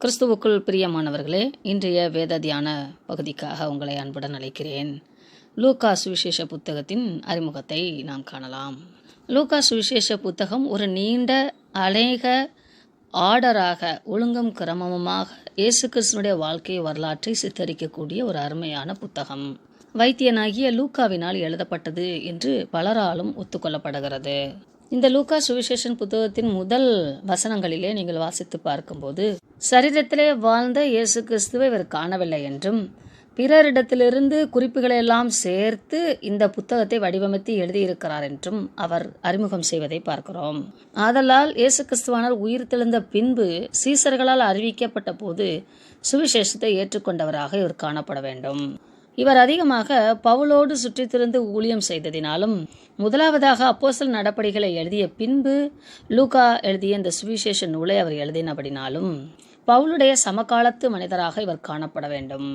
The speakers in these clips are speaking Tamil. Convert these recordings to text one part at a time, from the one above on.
கிறிஸ்துவுக்குள் பிரியமானவர்களே இன்றைய வேத தியான பகுதிக்காக உங்களை அன்புடன் அழைக்கிறேன். லூகாஸ் சுவிசேஷ புத்தகத்தின் அறிமுகத்தை நாம் காணலாம். லூகாஸ் சுவிசேஷ புத்தகம் ஒரு நீண்ட அநேக ஆர்டராக ஒழுங்கும் கிரமமுமாக இயேசு கிறிஸ்துனுடைய வாழ்க்கை வரலாற்றை சித்தரிக்கக்கூடிய ஒரு அருமையான புத்தகம். வைத்தியனாகிய லூக்காவினால் எழுதப்பட்டது என்று பலராலும் ஒத்துக்கொள்ளப்படுகிறது. இந்த லூக்கா சுவிசேஷன் புத்தகத்தின் முதல் வசனங்களிலே நீங்கள் வாசித்து பார்க்கும்போது சரீரத்திலே வாழ்ந்த இயேசு கிறிஸ்துவை இவர் காணவில்லை என்றும் பிறரிடத்திலிருந்து குறிப்புகளை எல்லாம் சேர்த்து இந்த புத்தகத்தை வடிவமைத்து எழுதியிருக்கிறார் என்றும் அவர் அறிமுகம் செய்வதை பார்க்கிறோம். ஆதலால் இயேசு கிறிஸ்துவானால் உயிர் தெழுந்த பின்பு சீசர்களால் அறிவிக்கப்பட்ட போது சுவிசேஷத்தை ஏற்றுக்கொண்டவராக இவர் காணப்பட வேண்டும். இவர் அதிகமாக பவுலோடு சுற்றித்திருந்து ஊழியம் செய்ததினாலும் முதலாவதாக அப்போசல் நடப்படிகளை எழுதிய பின்பு லூகா எழுதிய இந்த சுவிசேஷ நூலை அவர் எழுதினபடினாலும் பவுலுடைய சமகாலத்து மனிதராக இவர் காணப்பட வேண்டும்.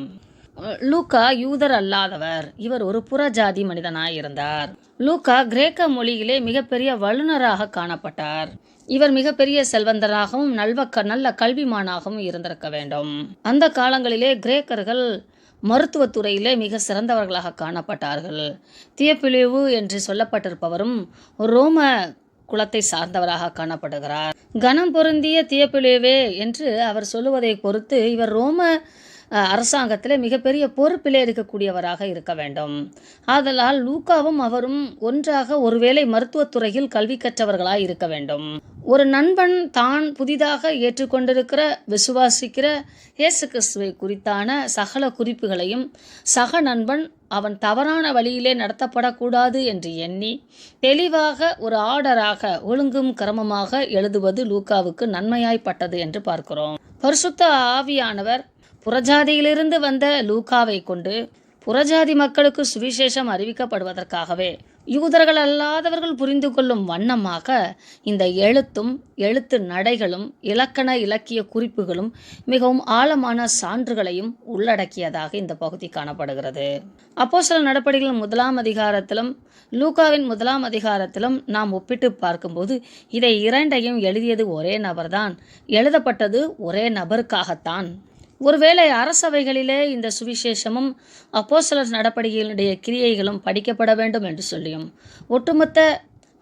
லூக்கா யூதர் அல்லாதவர். இவர் ஒரு புறஜாதி மனிதனாய் இருந்தார். லூக்கா கிரேக்க மொழியிலே மிகப்பெரிய வல்லுநராக காணப்பட்டார். இவர் மிகப்பெரிய செல்வந்தராகவும் நல்வக்க நல்ல கல்விமானாகவும் இருந்திருக்க வேண்டும். அந்த காலங்களிலே கிரேக்கர்கள் மருத்துவத்துறையிலே மிக சிறந்தவர்களாக காணப்பட்டார்கள். தியப்பிலிவு என்று சொல்லப்பட்டிருப்பவரும் ரோம குலத்தை சார்ந்தவராக காணப்படுகிறார். கனம் பொருந்திய தியப்பிலேவே என்று அவர் சொல்லுவதை பொறுத்து இவர் ரோம அரசாங்கத்தில் மிகப்பெரிய பொறுப்பிலே இருக்கக்கூடியவராக இருக்க வேண்டும். ஆதலால் லூக்காவும் அவரும் ஒன்றாக ஒருவேளை மருத்துவத்துறையில் கல்வி கற்றவர்களாக இருக்க வேண்டும். ஒரு நண்பன் தான் புதிதாக ஏற்றுக்கொண்டிருக்கிற விசுவாசிக்கிற இயேசு கிறிஸ்துவை குறித்தான சகல குறிப்புகளையும் சக நண்பன் அவன் தவறான வழியிலே நடத்தப்படக்கூடாது என்று எண்ணி தெளிவாக ஒரு ஆர்டராக ஒழுங்கும் கிரமமாக எழுதுவது லூக்காவுக்கு நன்மையாய்ப்பட்டது என்று பார்க்கிறோம். பரிசுத்த ஆவியானவர் புறஜாதியிலிருந்து வந்த லூகாவை கொண்டு புறஜாதி மக்களுக்கு சுவிசேஷம் அறிவிக்கப்படுவதற்காகவே யூதர்கள் அல்லாதவர்கள் புரிந்து கொள்ளும் வண்ணமாக இந்த எழுத்தும் எழுத்து நடைகளும் இலக்கண இலக்கிய குறிப்புகளும் மிகவும் ஆழமான சான்றுகளையும் உள்ளடக்கியதாக இந்த பகுதி காணப்படுகிறது. அப்போ சில நடப்படிகள் முதலாம் அதிகாரத்திலும் லூகாவின் முதலாம் அதிகாரத்திலும் நாம் ஒப்பிட்டு பார்க்கும்போது இதை இரண்டையும் எழுதியது ஒரே நபர்தான். எழுதப்பட்டது ஒரே நபருக்காகத்தான். ஒருவேளை அரசவைகளிலே இந்த சுவிசேஷமும் அப்போசலர் நடப்படிகளுடைய கிரியைகளும் படிக்கப்பட வேண்டும் என்று சொல்லியும் ஒட்டுமொத்த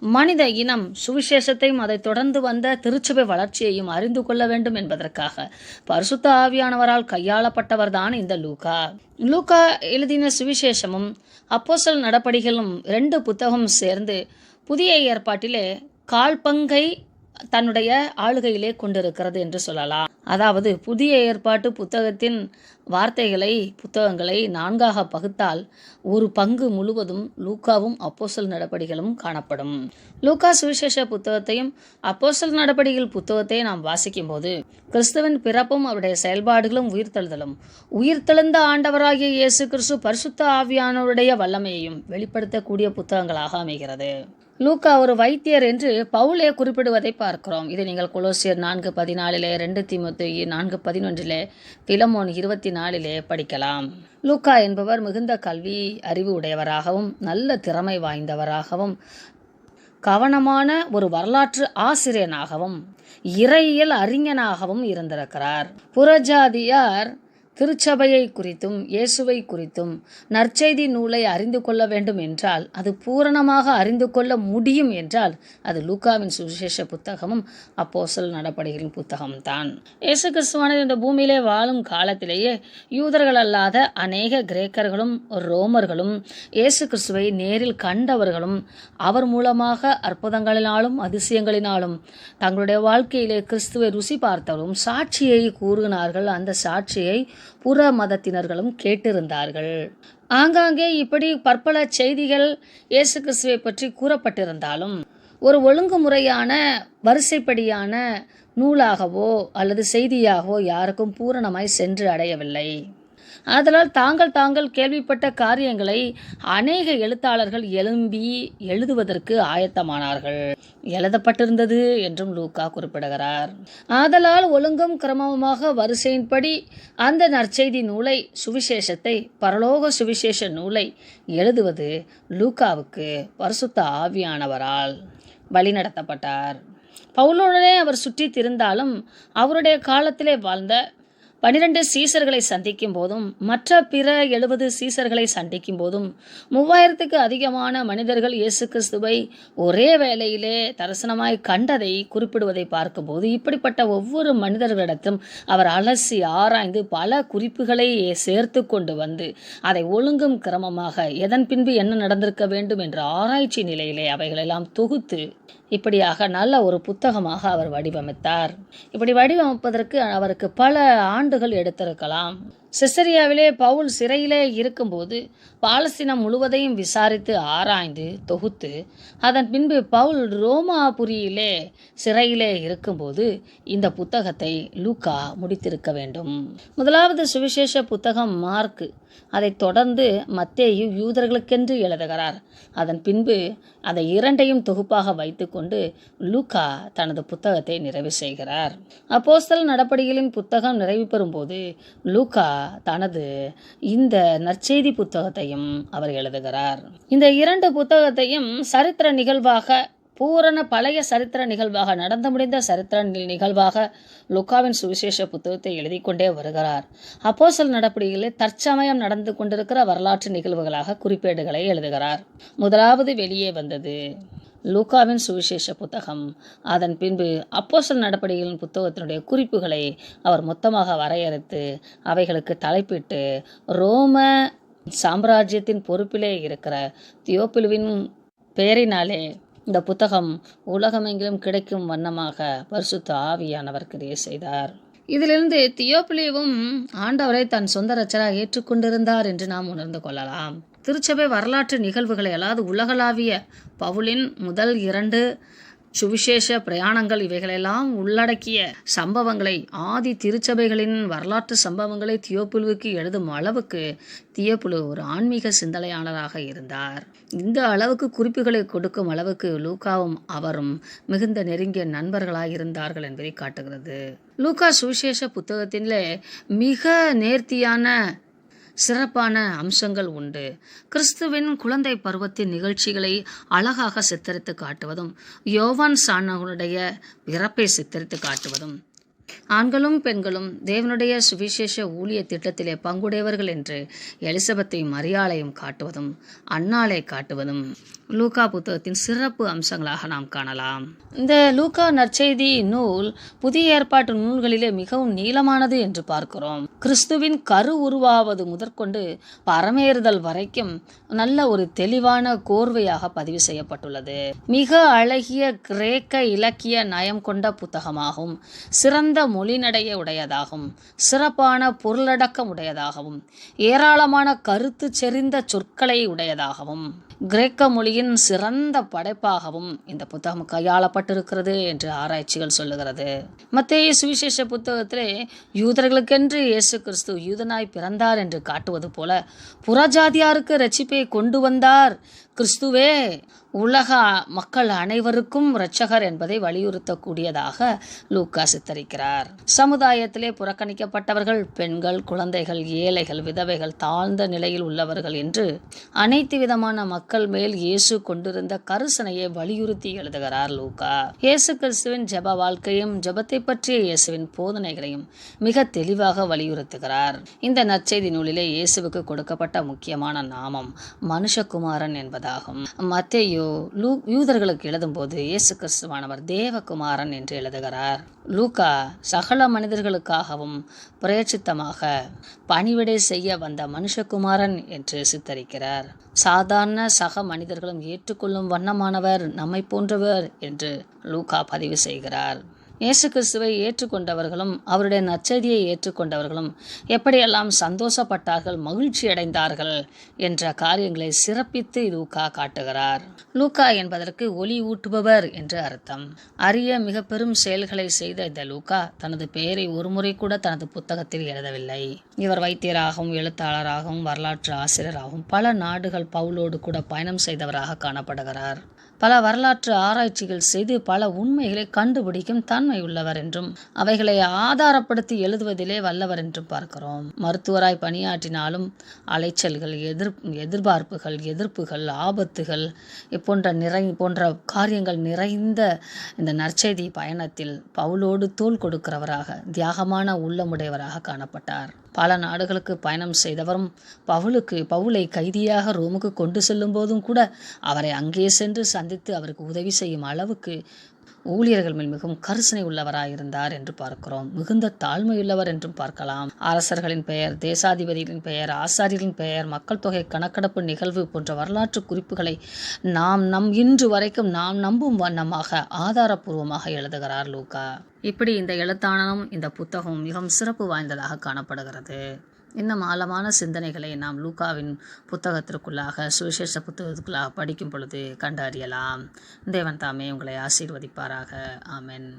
மனித இனம் சுவிசேஷத்தையும் அதை தொடர்ந்து வந்த திருச்சபை வளர்ச்சியையும் அறிந்து கொள்ள வேண்டும் என்பதற்காக பரிசுத்த ஆவியானவரால் கையாளப்பட்டவர்தான் இந்த லூகா. லூகா எழுதின சுவிசேஷமும் அப்போசல் நடப்படிகளும் ரெண்டு புத்தகமும் சேர்ந்து புதிய ஏற்பாட்டிலே கால்பங்கை தன்னுடைய ஆளுகையிலே கொண்டிருக்கிறது என்று சொல்லலாம். அதாவது புதிய ஏற்பாட்டு புத்தகத்தின் வார்த்தைகளை புத்தகங்களை நான்காக பகுத்தால் ஒரு பங்கு முழுவதும் லூக்காவும் அப்போசல் நடபடிகளும் காணப்படும். லூக்கா சுவிசேஷ புத்தகத்தையும் அப்போசல் நடபடிகள் புத்தகத்தை நாம் வாசிக்கும் போது கிறிஸ்துவின் பிறப்பும் அவருடைய செயல்பாடுகளும் உயிர்த்தெழுதலும் உயிர்த்தெழுந்த ஆண்டவராகிய இயேசு கிறிஸ்து பரிசுத்த ஆவியானவருடைய வல்லமையையும் வெளிப்படுத்தக்கூடிய புத்தகங்களாக அமைகிறது. லூக்கா ஒரு வைத்தியர் என்று பவுலே குறிப்பிடுவதை பார்க்கிறோம். இதை நீங்கள் கொலோசியர் நான்கு பதினாலிலே ரெண்டு திமுத்து நான்கு பதினொன்றிலே பிலமோன் இருபத்தி நாலிலே படிக்கலாம். லூக்கா என்பவர் மிகுந்த கல்வி அறிவு உடையவராகவும் நல்ல திறமை வாய்ந்தவராகவும் கவனமான ஒரு வரலாற்று ஆசிரியனாகவும் இறையியல் அறிஞனாகவும் இருந்திருக்கிறார். புறஜாதியார் திருச்சபையை குறித்தும் இயேசுவை குறித்தும் நற்செய்தி நூலை அறிந்து கொள்ள வேண்டும் என்றால் அது பூரணமாக அறிந்து கொள்ள முடியும் என்றால் அது லூக்காவின் சுவிசேஷ புத்தகமும் அப்போசல் நடப்படிகளின் புத்தகம்தான். இயேசு கிறிஸ்துவானது இந்த பூமியிலே வாழும் காலத்திலேயே யூதர்கள் அல்லாத அநேக கிரேக்கர்களும் ரோமர்களும் இயேசு கிறிஸ்துவை நேரில் கண்டவர்களும் அவர் மூலமாக அற்புதங்களினாலும் அதிசயங்களினாலும் தங்களுடைய வாழ்க்கையிலே கிறிஸ்துவை ருசி பார்த்தவரும் சாட்சியை கூறுகிறார்கள். அந்த சாட்சியை புற மதத்தினர்களும் கேட்டிருந்தார்கள். ஆங்காங்கே இப்படி பற்பல செய்திகள் இயேசு கிறிஸ்துவை பற்றி கூறப்பட்டிருந்தாலும் ஒரு ஒழுங்குமுறையான வரிசைப்படியான நூலாகவோ அல்லது செய்தியாகவோ யாருக்கும் பூரணமாய் சென்று அடையவில்லை. ஆதலால் தாங்கள் தாங்கள் கேள்விப்பட்ட காரியங்களை அநேக எழுத்தாளர்கள் எழும்பி எழுதுவதற்கு ஆயத்தமானார்கள். எழுதப்பட்டிருந்தது என்றும் லூக்கா குறிப்பிடுகிறார். ஆதலால் ஒழுங்கும் கிரமமாக வரிசையின்படி அந்த நற்செய்தி நூலை சுவிசேஷத்தை பரலோக சுவிசேஷ நூலை எழுதுவது லூக்காவுக்கு பரிசுத்த ஆவியானவரால் வழிநடத்தப்பட்டார். பவுலுடனே அவர் சுற்றித் திருந்தாலும் அவருடைய காலத்திலே வாழ்ந்த பனிரெண்டு சீசர்களை சந்திக்கும் போதும் மற்ற பிற எழுபது சீசர்களை சந்திக்கும் போதும் மூவாயிரத்துக்கு அதிகமான மனிதர்கள் இயேசு கிறிஸ்துவை ஒரே வேளையிலே தரிசனமாய் கண்டதை குறிப்பிடுவதை பார்க்கும்போது இப்படிப்பட்ட ஒவ்வொரு மனிதர்களிடத்தும் அவர் அலசி ஆராய்ந்து பல குறிப்புகளை சேர்த்து கொண்டு வந்து அதை ஒழுங்கும் கிரமமாக எதன் பின்பு என்ன நடந்திருக்க வேண்டும் என்ற ஆராய்ச்சி நிலையிலே அவைகளெல்லாம் தொகுத்து இப்படியாக நல்ல ஒரு புத்தகமாக அவர் வடிவமைத்தார். இப்படி வடிவமைப்பதற்கு அவருக்கு பல ஆண்டுகள் எடுத்திருக்கலாம். சிசரியாவிலே பவுல் சிறையிலே இருக்கும்போது பாலஸ்தீனம் முழுவதையும் விசாரித்து ஆராய்ந்து தொகுத்து அதன் பின்பு பவுல் ரோமாபுரியிலே சிறையிலே இருக்கும்போது இந்த புத்தகத்தை லூக்கா முடித்திருக்க வேண்டும். முதலாவது சுவிசேஷ புத்தகம் மார்க்கு. அதைத் தொடர்ந்து மத்தேயு யூதர்களுக்கென்று எழுதுகிறார். அதன் பின்பு அதை இரண்டையும் தொகுப்பாக வைத்துக்கொண்டு லூக்கா தனது புத்தகத்தை நிறைவு செய்கிறார். அப்போஸ்தல் நடப்படிகளின் புத்தகம் நிறைவு பெறும்போது லூக்கா தனது இந்த நற்செய்தி புத்தகத்தையும் அவர் எழுதுகிறார். இந்த இரண்டு புத்தகத்தையும் சரித்திர நிகழ்வாக பூரண பழைய சரித்திர நிகழ்வாக நடந்து முடிந்த சரித்திர நிகழ்வாக லுக்காவின் சுவிசேஷ புத்தகத்தை எழுதி கொண்டே வருகிறார். அப்போசல் நடப்படிகளில் தற்சமயம் நடந்து கொண்டிருக்கிற வரலாற்று நிகழ்வுகளாக குறிப்பேடுகளை எழுதுகிறார். முதலாவது வெளியே வந்தது. லூக்காவின் சுவிசேஷ புத்தகம். அதன் பின்பு அப்போசல் நடப்படிகளின் புத்தகத்தினுடைய குறிப்புகளை அவர் மொத்தமாக வரையறுத்து அவைகளுக்கு தலைப்பிட்டு ரோம சாம்ராஜ்யத்தின் பொறுப்பிலே இருக்கிற தியோப்பிலுவின் பெயரினாலே இந்த புத்தகம் உலகமெங்கிலும் கிடைக்கும் வண்ணமாக பரிசுத்த ஆவியானவர் கிரியை செய்தார். இதிலிருந்து தியோப்பிலியவும் ஆண்டவரை தன் சொந்த ரச்சராக ஏற்றுக்கொண்டிருந்தார் என்று நாம் உணர்ந்து கொள்ளலாம். திருச்சபை வரலாற்று நிகழ்வுகளை அதாவது உலகளாவிய பவுலின் முதல் இரண்டு சுவிசேஷ பிரயாணங்கள் இவைகளெல்லாம் உள்ளடக்கிய சம்பவங்களை ஆதி திருச்சபைகளின் வரலாற்று சம்பவங்களை தியோப்புலுவுக்கு எழுதும் அளவுக்கு தியோப்புலு ஒரு ஆன்மீக சிந்தனையாளராக இருந்தார். இந்த அளவுக்கு குறிப்புகளை கொடுக்கும் அளவுக்கு லூக்காவும் அவரும் மிகுந்த நெருங்கிய நண்பர்களாக இருந்தார்கள் என்பதை காட்டுகிறது. லூக்கா சுவிசேஷ புத்தகத்திலே மிக நேர்த்தியான சிறப்பான அம்சங்கள் உண்டு. கிறிஸ்துவின் குழந்தை பருவத்தின் நிகழ்ச்சிகளை அழகாக சித்தரித்து காட்டுவதும் யோவான் சாணவனுடைய பிறப்பை சித்தரித்து காட்டுவதும். ஆண்களும் பெண்களும் தேவனுடைய சுவிசேஷ ஊழிய திட்டத்திலே பங்குடையவர்கள் என்று எலிசபெத்தையும் மரியாளையும் காட்டுவதும் அன்னாளை காட்டுவதும். லூகா புத்தகத்தின் சிறப்பு அம்சங்களாக நாம் காணலாம். இந்த லூகா நற்செய்தி நூல் புதிய ஏற்பாட்டு நூல்களிலே மிகவும் நீளமானது என்று பார்க்கிறோம். கிறிஸ்துவின் கரு உருவாவது முதற்கொண்டு பரமேறுதல் வரைக்கும் நல்ல ஒரு தெளிவான கோர்வையாக பதிவு செய்யப்பட்டுள்ளது. மிக அழகிய கிரேக்க இலக்கிய நயம் கொண்ட புத்தகமாகும். சிறந்த மொழிநடைய உடையதாகும். சிறப்பான பொருளடக்கம் உடையதாகவும் ஏராளமான கருத்து செறிந்த சொற்களை உடையதாகவும் கிரேக்க மொழியின் சிறந்த படைப்பாகவும் இந்த புத்தகம் கையாளப்பட்டிருக்கிறது என்று ஆராய்ச்சிகள் சொல்லுகிறது. மத்திய சுவிசேஷ புத்தகத்திலே யூதர்களுக்கென்று இயேசு கிறிஸ்து யூதனாய் பிறந்தார் என்று காட்டுவது போல புறஜாதியாருக்கு ரட்சிப்பை கொண்டு வந்தார் கிறிஸ்துவே உலக மக்கள் அனைவருக்கும் இரட்சகர் என்பதை வலியுறுத்தக்கூடியதாக லூக்கா சித்தரிக்கிறார். சமுதாயத்திலே புறக்கணிக்கப்பட்டவர்கள் பெண்கள் குழந்தைகள் ஏழைகள் விதவைகள் தாழ்ந்த நிலையில் உள்ளவர்கள் என்று அனைத்து விதமான மக்கள் மேல் இயேசு கொண்டிருந்த கருசனையை வலியுறுத்தி எழுதுகிறார் லூக்கா. இயேசு கிறிஸ்துவின் ஜெப வாழ்க்கையும் ஜபத்தை பற்றிய இயேசுவின் போதனைகளையும் மிக தெளிவாக வலியுறுத்துகிறார். இந்த நற்செய்தி நூலிலே இயேசுவுக்கு கொடுக்கப்பட்ட முக்கியமான நாமம் மனுஷகுமாரன் என்பதாகும். மத்தேயு லூ யூதர்களுக்கு எழுதும்போது இயேசு கிறிஸ்துவானவர் தேவகுமாரன் என்று எழுதுகிறார். லூகா சகல மனிதர்களுக்காகவும் பிரயட்சித்தமாக பணிவிடை செய்ய வந்த மனுஷகுமாரன் என்று சித்தரிக்கிறார். சாதாரண சக மனிதர்களும் ஏற்றுக்கொள்ளும் வண்ணமானவர் நம்மை போன்றவர் என்று லூகா பதிவு செய்கிறார். இயேசு கிறிஸ்துவை ஏற்றுக்கொண்டவர்களும் அவருடைய நற்செய்தியை ஏற்றுக்கொண்டவர்களும் எப்படியெல்லாம் சந்தோஷப்பட்டார்கள் மகிழ்ச்சி அடைந்தார்கள் என்ற காரியங்களை சிறப்பித்து லூக்கா காட்டுகிறார். லூக்கா என்பதற்கு ஒளி ஊட்டுபவர் என்று அர்த்தம். அரிய மிக பெரும் செயல்களை செய்த இந்த லூக்கா தனது பெயரை ஒருமுறை கூட தனது புத்தகத்தில் எழுதவில்லை. இவர் வைத்தியராகவும் எழுத்தாளராகவும் வரலாற்று ஆசிரியராகவும் பல நாடுகள் பவுலோடு கூட பயணம் செய்தவராக காணப்படுகிறார். பல வரலாற்று ஆராய்ச்சிகள் செய்து பல உண்மைகளை கண்டுபிடிக்கும் தன்மை உள்ளவர் என்றும் அவைகளை ஆதாரப்படுத்தி எழுதுவதிலே வல்லவர் என்றும் பார்க்கிறோம். மருத்துவராய் பணியாற்றினாலும் அலைச்சல்கள் எதிர் எதிர்பார்ப்புகள் எதிர்ப்புகள் ஆபத்துகள் போன்ற நிறை போன்ற காரியங்கள் நிறைந்த இந்த நற்செய்தி பயணத்தில் பவுலோடு தோள் கொடுக்கிறவராக தியாகமான உள்ளமுடையவராக காணப்பட்டார். பல நாடுகளுக்கு பயணம் செய்தவரும் பவுலுக்கு பவுலை கைதியாக ரோமுக்கு கொண்டு செல்லும் போதும் கூட அவரை அங்கே சென்று சந்தித்து அவருக்கு உதவி செய்யும் அளவுக்கு ஊழியர்கள் மேல் மிகவும் கரிசனை உள்ளவராயிருந்தார் என்று பார்க்கிறோம். மிகுந்த தாழ்மையுள்ளவர் என்றும் பார்க்கலாம். அரசர்களின் பெயர் தேசாதிபதிகளின் பெயர் ஆசாரியர்களின் பெயர் மக்கள் தொகை கணக்கெடுப்பு நிகழ்வு போன்ற வரலாற்று குறிப்புகளை நாம் நம் இன்று வரைக்கும் நாம் நம்பும் வண்ணமாக ஆதாரபூர்வமாக எழுதுகிறார் லூகா. இப்படி இந்த எழுத்தாளனும் இந்த புத்தகம் மிகவும் சிறப்பு வாய்ந்ததாக காணப்படுகிறது. இன்னும் ஆழமான சிந்தனைகளை நாம் லூக்காவின் புத்தகத்திற்குள்ளாக சுவிசேஷ புத்தகத்துக்குள்ளாக படிக்கும் பொழுது கண்டறியலாம். தேவன் தாமே உங்களை ஆசீர்வதிப்பாராக. ஆமென்.